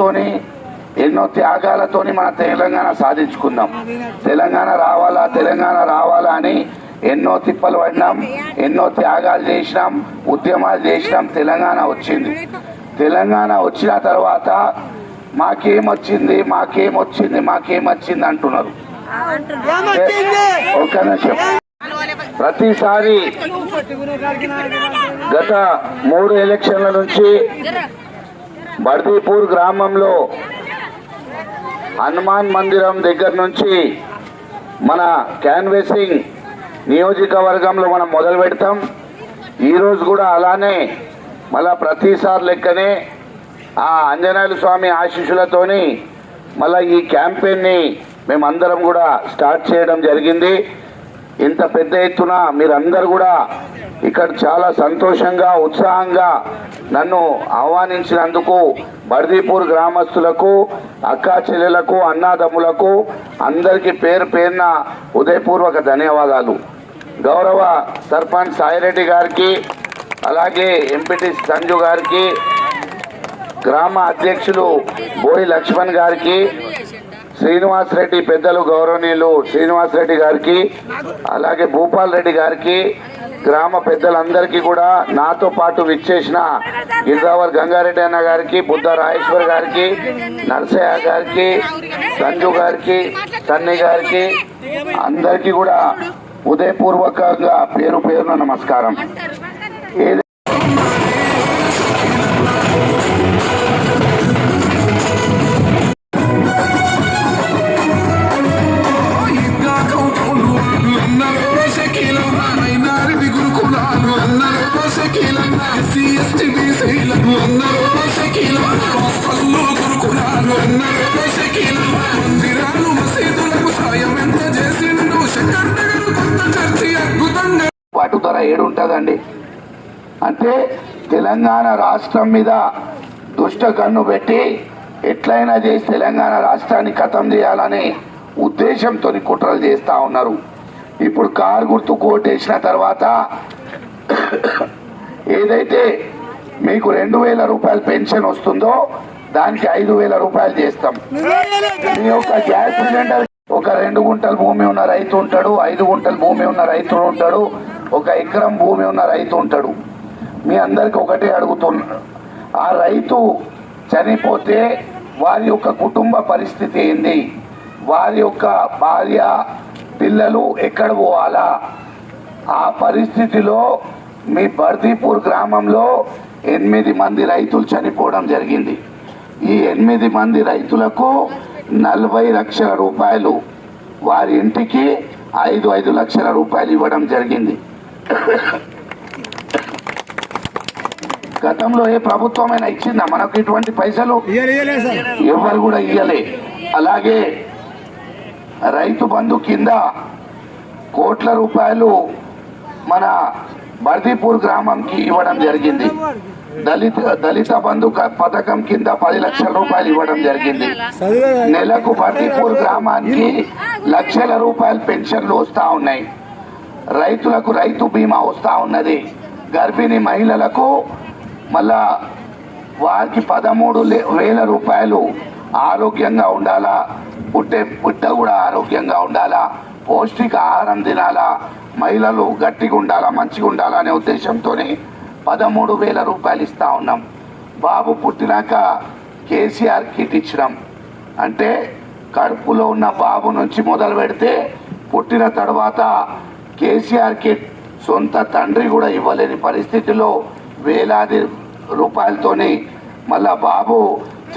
ఆశయాలతోని ఎన్నో త్యాగాలతోని మన తెలంగాణ సాధించుకుందాం. తెలంగాణ రావాలా తెలంగాణ రావాలా అని ఎన్నో తిప్పలు పడినాం ఎన్నో త్యాగాలు చేసినాం ఉద్యమాలు చేసినాం తెలంగాణ వచ్చింది. తెలంగాణ వచ్చిన తర్వాత మాకేమొచ్చింది మాకేమొచ్చింది మాకేమొచ్చింది అంటున్నారు. ఒక నిమిషం. ప్రతిసారి గత మూడు ఎలక్షన్ల నుంచి బర్దీపూర్ గ్రామంలో హనుమాన్ మందిరం దగ్గర నుంచి మన క్యాన్వేసింగ్ నియోజకవర్గంలో మనం మొదలు పెడతాం. ఈరోజు కూడా అలానే మళ్ళా ప్రతిసారి లెక్కనే ఆ అంజనాయుల స్వామి ఆశీస్సులతోని మళ్ళా ఈ క్యాంపెయిన్ని మేమందరం కూడా స్టార్ట్ చేయడం జరిగింది. ఇంత పెద్ద ఎత్తున మీరందరూ కూడా ఇక్కడ చాలా సంతోషంగా ఉత్సాహంగా నన్ను ఆహ్వానించినందుకు బర్దీపూర్ గ్రామస్తులకు అక్కా చెల్లెలకు అన్నాదమ్ములకు అందరికీ పేరు పేరున ఉదయపూర్వక ధన్యవాదాలు. గౌరవ సర్పంచ్ సాయిరెడ్డి గారికి అలాగే ఎంపీటీ సంజు గారికి గ్రామ అధ్యక్షులు బోయి లక్ష్మణ్ గారికి శ్రీనివాస్ రెడ్డి పెద్దలు గౌరవనీయులు శ్రీనివాస్ రెడ్డి గారికి అలాగే భూపాల్ రెడ్డి గారికి గ్రామ పెద్దలందరికీ కూడా నాతో పాటు విచ్చేసిన గిరిజావర్ గంగారెడ్డి అన్న గారికి బుద్ధ రాజేశ్వర్ గారికి నరసయ్య గారికి సంజు గారికి సన్ని గారికి అందరికీ కూడా ఉదయపూర్వకంగా పేరు పేరున నమస్కారం. ఏది అద్భుతంగా. పాటు ధర ఏడు ఉంటుందండి అంటే తెలంగాణ రాష్ట్రం మీద దుష్ట కన్ను పెట్టి ఎట్లయినా చేసి తెలంగాణ రాష్ట్రాన్ని ఖతం చేయాలనే ఉద్దేశంతో కుట్రలు చేస్తా ఉన్నారు. ఇప్పుడు కారు గుర్తు కోటేసిన తర్వాత ఏదైతే మీకు రెండు వేల రూపాయలు పెన్షన్ వస్తుందో దానికి ఐదు వేల రూపాయలు చేస్తాం. మీ యొక్క గ్యాస్ సిలిండర్ ఒక రెండు గుంటల భూమి ఉన్న రైతు ఉంటాడు ఐదు గుంటల భూమి ఉన్న రైతు ఉంటాడు ఒక ఎకరం భూమి ఉన్న రైతు ఉంటాడు. మీ అందరికి ఒకటే అడుగుతున్నాడు ఆ రైతు చనిపోతే వారి యొక్క కుటుంబ పరిస్థితి ఏంది? వారి యొక్క భార్య పిల్లలు ఎక్కడ పోవాలా? ఆ పరిస్థితిలో మీ బర్దీపూర్ గ్రామంలో ఎనిమిది మంది రైతులు చనిపోవడం జరిగింది. ఈ ఎనిమిది మంది రైతులకు నలభై లక్షల రూపాయలు వారి ఇంటికి ఐదు ఐదు లక్షల రూపాయలు ఇవ్వడం జరిగింది. గతంలో ఏ ప్రభుత్వమైనా ఇచ్చిందా? మనకు ఇటువంటి పైసలు ఎవరు కూడా ఇయ్యలే. అలాగే రైతు బంధు కింద కోట్ల రూపాయలు మన బర్దీపూర్ గ్రామంకి ఇవ్వడం జరిగింది. దళిత దళిత బంధు పథకం కింద పది లక్షల రూపాయలు ఇవ్వడం జరిగింది. నెలకు బర్దీపూర్ గ్రామానికి లక్షల రూపాయలు పెన్షన్లు వస్తా ఉన్నాయి. రైతులకు రైతు బీమా వస్తా ఉన్నది. గర్భిణీ మహిళలకు మళ్ళా వారికి పదమూడు వేల రూపాయలు ఆరోగ్యంగా ఉండాలా పుట్టే పుట్ట కూడా ఆరోగ్యంగా ఉండాలా పౌష్టిక ఆహారం తినాలా మహిళలు గట్టిగా ఉండాలా మంచిగా ఉండాలా అనే ఉద్దేశంతోనే పదమూడు వేల రూపాయలు ఇస్తూ ఉన్నాం. బాబు పుట్టినాక కేసీఆర్ కిట్ ఇచ్చినాం. అంటే కడుపులో ఉన్న బాబు నుంచి మొదలు పెడితే పుట్టిన తర్వాత కేసీఆర్ కిట్ సొంత తండ్రి కూడా ఇవ్వలేని పరిస్థితిలో వేలాది రూపాయలతోని మళ్ళా బాబు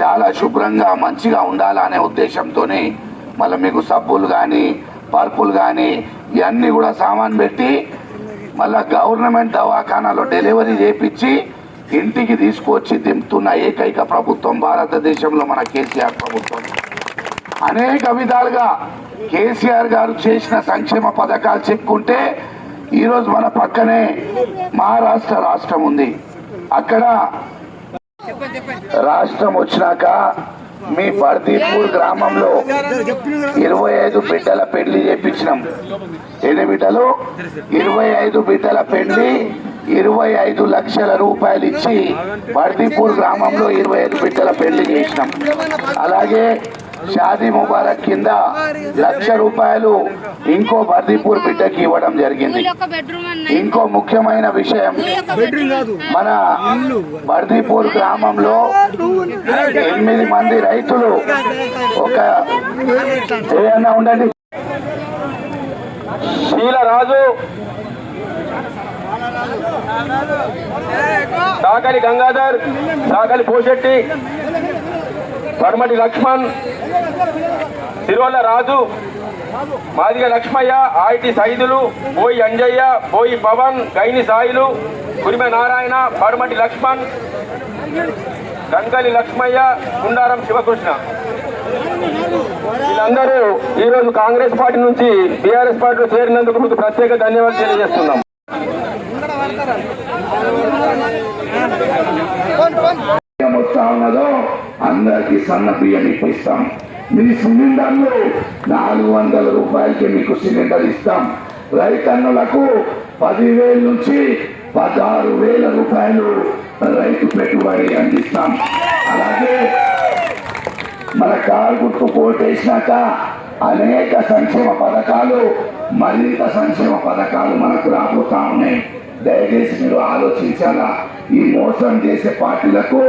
చాలా శుభ్రంగా మంచిగా ఉండాలనే ఉద్దేశంతోనే మళ్ళీ మీకు సబ్బులు కానీ పరుపులు కానీ ఇవన్నీ కూడా సామాన్ పెట్టి మళ్ళా గవర్నమెంట్ దవాఖానాలో డెలివరీ చేపించి ఇంటికి తీసుకొచ్చి దింపుతున్న ఏకైక ప్రభుత్వం భారతదేశంలో మన కేసీఆర్ ప్రభుత్వం. అనేక విధాలుగా కేసీఆర్ గారు చేసిన సంక్షేమ పథకాలు చెప్పుకుంటే ఈరోజు మన పక్కనే మహారాష్ట్ర రాష్ట్రం ఉంది. అక్కడ రాష్ట్రం వచ్చినాక మీ పర్దీపూర్ గ్రామంలో ఇరవై ఐదు బిడ్డల పెళ్ళి చేపించినాం. ఎన్ని బిడ్డలు? ఇరవై ఐదు బిడ్డల పెళ్ళి ఇరవై ఐదు లక్షల రూపాయలు ఇచ్చి పర్దీపూర్ గ్రామంలో ఇరవై ఐదు బిడ్డల పెళ్ళి చేసినాం. అలాగే షాదీ ముబారక్ కింద లక్ష రూపాయలు ఇంకో బర్దీపూర్ బిడ్డకి ఇవ్వడం జరిగింది. ఒక బెడ్రూమ్ అన్న ఇంకో ముఖ్యమైన విషయం మన బర్దీపూర్ గ్రామంలో ఎనిమిది మంది రైతులు ఒక ఏమన్నా ఉండండి. శీలరాజు సాకలి గంగాధర్ సాకలి పోషెట్టి పడమటి లక్ష్మణ్ తిరువల్ల రాజు మాదిగ లక్ష్మయ్య ఆయిటి సైదులు బోయి అంజయ్య బోయి పవన్ గైని సాయిలు కురిమె నారాయణ పడమటి లక్ష్మణ్ గంగలి లక్ష్మయ్య కుండారం శివకృష్ణ. వీళ్ళందరూ ఈ రోజు కాంగ్రెస్ పార్టీ నుంచి బీఆర్ఎస్ పార్టీలో చేరినందుకు మీకు ప్రత్యేక ధన్యవాదాలు తెలియజేస్తున్నాం. వస్తా ఉన్నదో? అందరికీ సన్న బియ్యం ఇప్పిస్తాం. మీ సిలిండర్లు నాలుగు వందల రూపాయలకి మీకు సిలిండర్ ఇస్తాం. రైతన్నులకు పదివేల నుంచి పదహారు వేల రూపాయలు రైతు పెట్టుబడి అందిస్తాం. అలాగే మన కారు గుర్తు కోటేసినాక అనేక సంక్షేమ పథకాలు మరింత సంక్షేమ పథకాలు మనకు రాబోతా ఉన్నాయి. దయచేసి మీరు ఆలోచించాలా? ఈ మోసం చేసే పార్టీలకు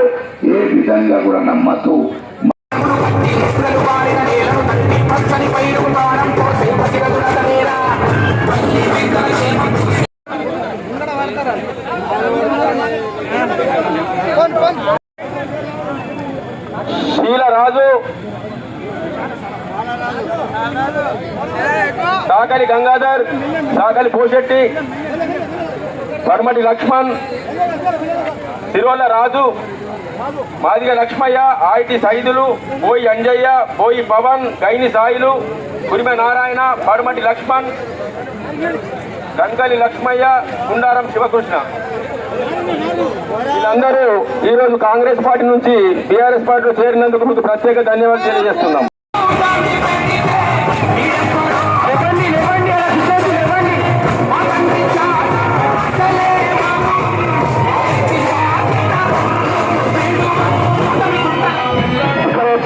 ఏ విధంగా కూడా నమ్మద్దు. శీలరాజు. సాకలి గంగాధర్ సాకలి పోషెట్టి పర్మటి లక్ష్మణ్. తిరువల్ల రాజు మాదిగ లక్ష్మయ్య ఆయిటి సైదులు బోయి అంజయ్య బోయి పవన్ గైని సాయిలు కురిమ నారాయణ పడమటి లక్ష్మణ్ గంగలి లక్ష్మయ్య గుండారం శివకృష్ణ. వీళ్ళందరూ ఈరోజు కాంగ్రెస్ పార్టీ నుంచి బీఆర్ఎస్ పార్టీలో చేరినందుకు మీకు ప్రత్యేక ధన్యవాదాలు తెలియజేస్తున్నాం.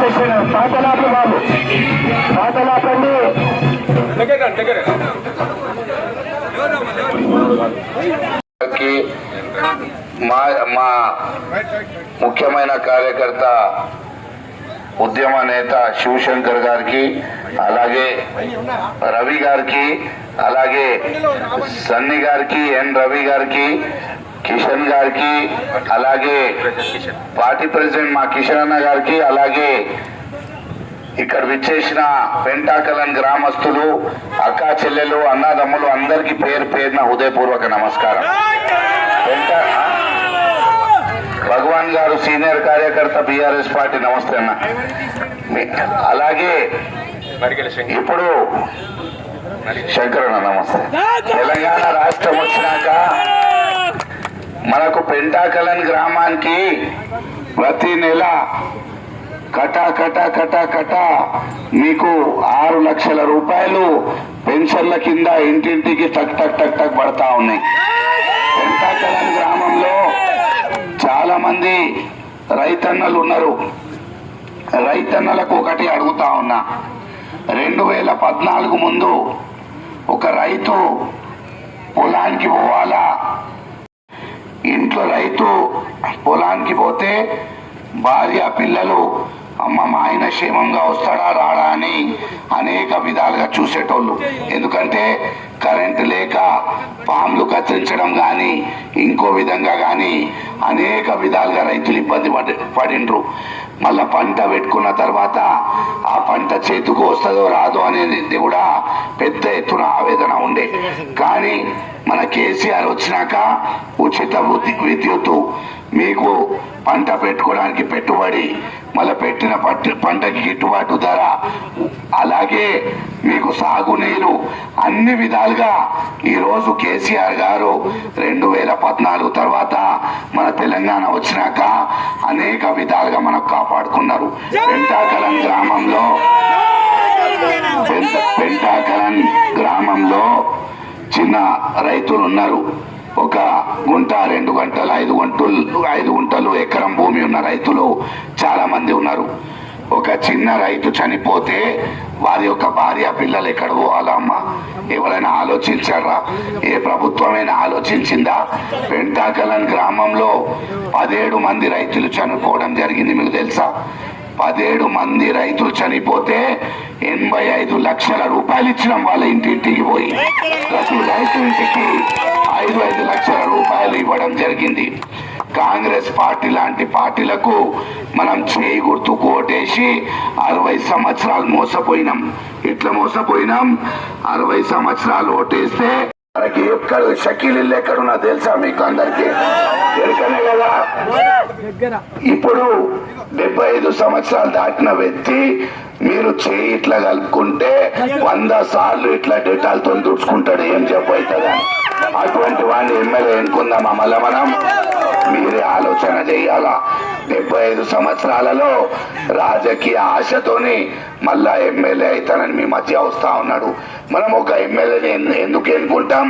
చేసిన వచ్చేసి బాబు పాతలాపండి మా మా ముఖ్యమైన కార్యకర్త ఉద్యమ నేత శివశంకర్ గారికి అలాగే రవి గారికి అలాగే సన్ని గారికి ఎన్ రవి గారికి కిషన్ గారికి అలాగే పార్టీ ప్రెసిడెంట్ మా కిషన్ అన్న గారికి అలాగే ఇక్కడ విచ్చేసిన పెంటాకలన్ గ్రామస్తులు అక్కా చెల్లెలు అన్నదమ్ములు అందరికీ పేరు పేరున హృదయపూర్వక నమస్కారం. భగవాన్ గారు సీనియర్ కార్యకర్త బీఆర్ఎస్ పార్టీ నమస్తే అన్న. అలాగే ఇప్పుడు శంకరన్న నమస్తే తెలంగాణ రాష్ట్రం వచ్చినాక వెంటాకలన్ గ్రామానికి ప్రతి నెల కటా కటా కటా కటా మీకు ఆరు లక్షల రూపాయలు పెన్షన్ల కింద ఇంటింటికి టక్ టక్ టక్ టక్ పడతా ఉన్నాయి. వెంటాకలన్ గ్రామంలో చాలా మంది రైతన్నలు ఉన్నారు. రైతన్నలకు ఒకటి అడుగుతా ఉన్నా. రెండు వేల పద్నాలుగు ముందు ఒక రైతు పొలానికి పోవాలా? ఇంట్లో రైతు పొలానికి పోతే భార్య పిల్లలు అమ్మ మా ఆయన క్షేమంగా వస్తాడా రాడా అని అనేక విధాలుగా చూసేటోళ్ళు. ఎందుకంటే కరెంటు లేక పాములు కత్తిరించడం కానీ ఇంకో విధంగా కానీ అనేక విధాలుగా రైతులు ఇబ్బంది పడి పడిండ్రు. మళ్ళా పంట పెట్టుకున్న తర్వాత ఆ పంట చేతికి వస్తుందో రాదో అనేది కూడా పెద్ద ఎత్తున ఆవేదన ఉండే. కానీ మన కేసీఆర్ వచ్చినాక ఉచిత విద్యుత్ విద్యుత్తు మీకు పంట పెట్టుకోవడానికి పెట్టుబడి మళ్ళీ పెట్టిన పట్టు పంటకి గిట్టుబాటు ధర అలాగే మీకు సాగునీరు అన్ని విధాలుగా ఈరోజు కేసీఆర్ గారు రెండు వేల పద్నాలుగు తర్వాత మన తెలంగాణ వచ్చినాక అనేక విధాలుగా మనకు కాపాడుకున్నారు. పెంటాకలం గ్రామంలో పెంటాకలం గ్రామంలో చిన్న రైతులు ఉన్నారు ఒక గుంట రెండు గంటలు ఐదు గంటలు ఐదు గుంటలు ఎకరం భూమి ఉన్న రైతులు చాలా మంది ఉన్నారు. ఒక చిన్న రైతు చనిపోతే వారి యొక్క భార్య పిల్లలు ఎక్కడ పోవాలా అమ్మ? ఎవరైనా ఆలోచించారా? ఏ ప్రభుత్వమైనా ఆలోచించిందా? పెంటాకలన్ గ్రామంలో పదిహేడు మంది రైతులు చనిపోవడం జరిగింది మీకు తెలుసా? పదిహేడు మంది రైతులు చనిపోతే ఎనభై ఐదు లక్షల రూపాయలు ఇచ్చినాం వాళ్ళ ఇంటింటికి పోయి. ప్రతి రైతు ఇంటికి ఐదు ఐదు లక్షల రూపాయలు ఇవ్వడం జరిగింది. కాంగ్రెస్ పార్టీ లాంటి పార్టీలకు మనం చేయి గుర్తు కోటేసి అరవై సంవత్సరాలు మోసపోయినాం. ఇట్లా మోసపోయినాం? అరవై సంవత్సరాలు ఓటేస్తే మనకి ఎక్కడ షకీల్ ఇల్లు ఎక్కడున్నా తెలుసా మీకు అందరికి? ఎరకనే కదా? ఇప్పుడు డెబ్బై ఐదు సంవత్సరాలు దాటిన వ్యక్తి మీరు చేయి ఇట్లా కలుపుకుంటే వంద సార్లు ఇట్లా డేటాలతో దుడుచుకుంటాడు ఏం చెప్పవుతుందా అటువంటి వాడిని ఎమ్మెల్యే ఎన్నుకుందామా మళ్ళా మనం? మీరే ఆలోచన చేయాలా? డెబ్బై ఐదు సంవత్సరాలలో రాజకీయ ఆశతోని మళ్ళా ఎమ్మెల్యే అవుతానని మీ మధ్య వస్తా ఉన్నాడు. మనం ఒక ఎమ్మెల్యేని ఎందుకు ఎన్నుకుంటాం?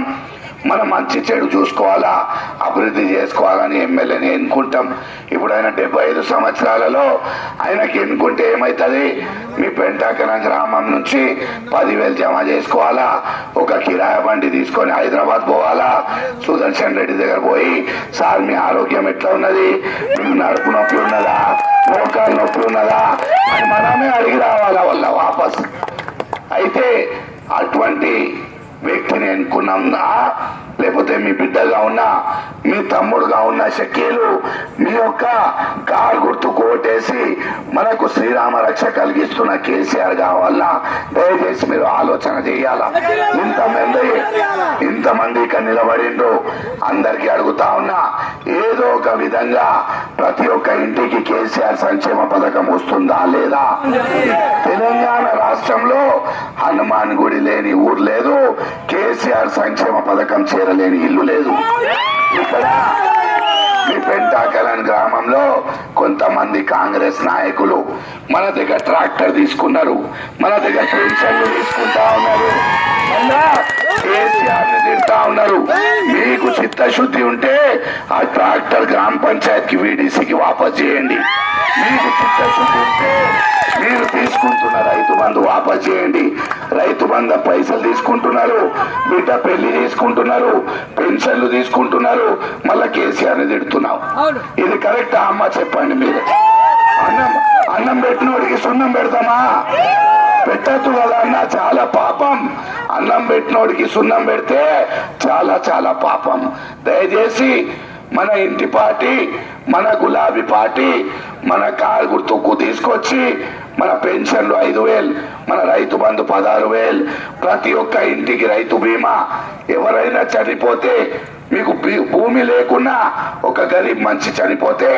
మనం మంచి చెడు చూసుకోవాలా? అభివృద్ధి చేసుకోవాలని ఎమ్మెల్యేని ఎన్నుకుంటాం. ఇప్పుడు ఆయన డెబ్బై ఐదు సంవత్సరాలలో ఆయనకి ఎన్నుకుంటే ఏమవుతుంది మీ పెంటాకన గ్రామం నుంచి పదివేలు జమ చేసుకోవాలా? ఒక కిరాయ బండి తీసుకొని హైదరాబాద్ పోవాలా? సుదర్శన్ రెడ్డి దగ్గర పోయి సార్ మీ ఆరోగ్యం ఎట్లా ఉన్నది? మీకు నడుపు నొప్పి ఉన్నదా? మోకాలు నొప్పి ఉన్నదా? అని మనమే అడిగి రావాలా వాళ్ళ వాపస్. అయితే అటువంటి వ్యక్తిని ఎన్నుకున్నా లేకపోతే మీ బిడ్డగా ఉన్నా మీ తమ్ముడుగా ఉన్న షకీలు మీ యొక్క కారు గుర్తు కోటేసి మనకు శ్రీరామ రక్ష కలిగిస్తున్న కేసీఆర్ కావాలా? దయచేసి మీరు ఆలోచన చేయాలా? ఇంతమంది ఇంతమంది ఇక్కడ నిలబడిండ్రు. అందరికీ అడుగుతా ఉన్నా ఏదో ఒక విధంగా ప్రతి ఒక్క ఇంటికి కేసీఆర్ సంక్షేమ పథకం వస్తుందా లేదా? తెలంగాణ రాష్ట్రంలో హనుమాన్ గుడి లేని ఊరు లేదు. కేసీఆర్ సంక్షేమ పథకం లేని ఇల్లు లేదు. ఇక్కడ ఈ పెంటాకలన్ గ్రామంలో కొంతమంది కాంగ్రెస్ నాయకులు మన దగ్గర ట్రాక్టర్ తీసుకున్నారు. మన దగ్గర పెన్షన్లు తీసుకుంటా ఉన్నారు. కేసీఆర్ని తిడతా ఉన్నారు. మీకు చిత్తశుద్ధి ఉంటే ఆ ట్రాక్టర్ గ్రామ పంచాయత్కి వీడీసీకి వాపస్ చేయండి. మీకు చిత్తశుద్ధి ఉంటే మీరు తీసుకుంటున్న రైతు బంధు వాపస్ చేయండి. రైతు బంధ పైసలు తీసుకుంటున్నారు బిడ్డ పెళ్ళి చేసుకుంటున్నారు పెన్షన్లు తీసుకుంటున్నారు మళ్ళా కేసీఆర్ని తిడుతున్నావు ఇది కరెక్ట్ అమ్మ? చెప్పండి మీరు. అన్నం అన్నం పెట్టినోడికి సున్నం పెడతామా? పెట్టద్దు కదా అన్న చాలా పాపం. అన్నం పెట్టినోడికి సున్నం పెడితే చాలా చాలా పాపం. దయచేసి మన ఇంటి పార్టీ మన గులాబీ పార్టీ మన కారు గుర్తుకు తీసుకొచ్చి మన పెన్షన్లు ఐదు వేలు మన రైతు బంధు పదహారు వేలు. ప్రతి ఒక్క ఇంటికి రైతు బీమా. ఎవరైనా చనిపోతే మీకు భూమి లేకున్నా ఒక గరీబ్ మంచి చనిపోతే